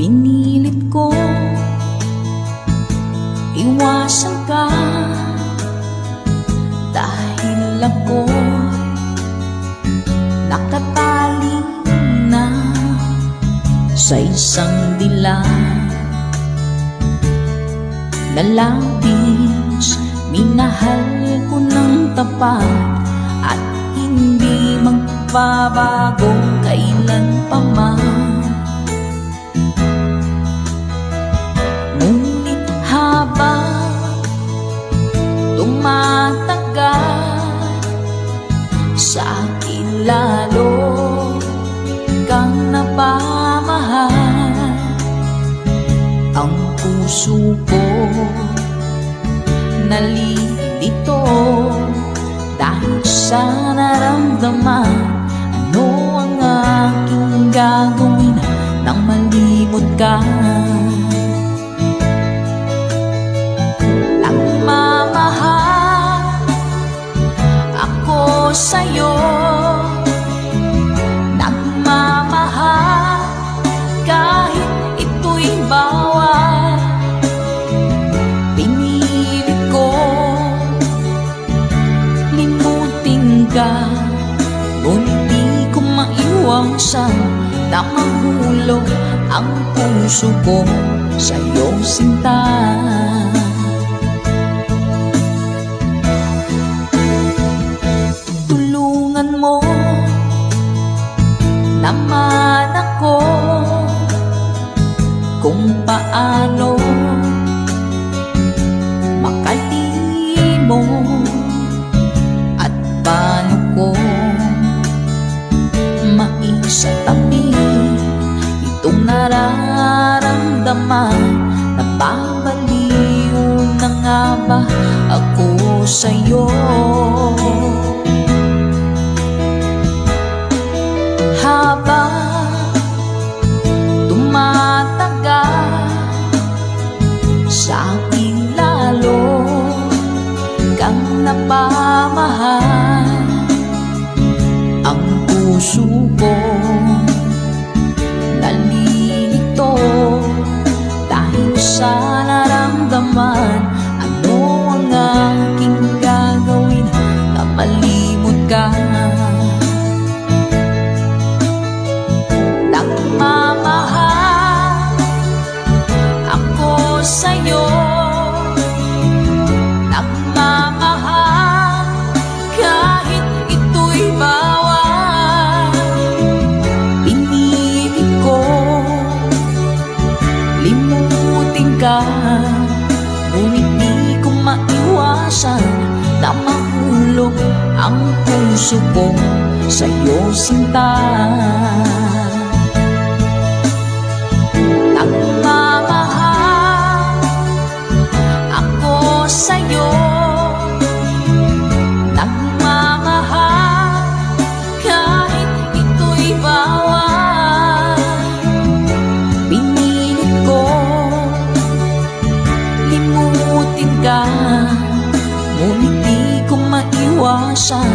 Pinilit ko. Iwasan ka. Dahil ako Nakatali na Sa isang dilan Na labis Minahal ko ng tapat At hindi magbabago Kailan pa man lalo kang napamahal. Ang puso ko nalilito Dahil sa naramdaman. Ano ang aking gagawin Nang malimot ka? Nagmamahal ka. Ngunit di ko maiwasan na mahulog ang puso ko sa'yo sinta. Tulungan mo naman ako kung paano makalimo nararamdaman. Napabaliw na nga ba ako sa'yo? Habang tumatagal sa akin lalo kang napamahal ang puso maiwasan na mahulog ang puso sa'yo sinta. Nagmamahal ako sa'yo. Nagmamahal kahit ito'y bawal. Pinilit ko limutin Ngunit di ko maiwasan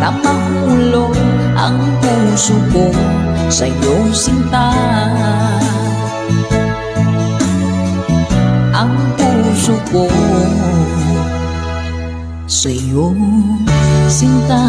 na mahulog ang puso ko sa'yo sinta. Ang puso ko sa'yo sinta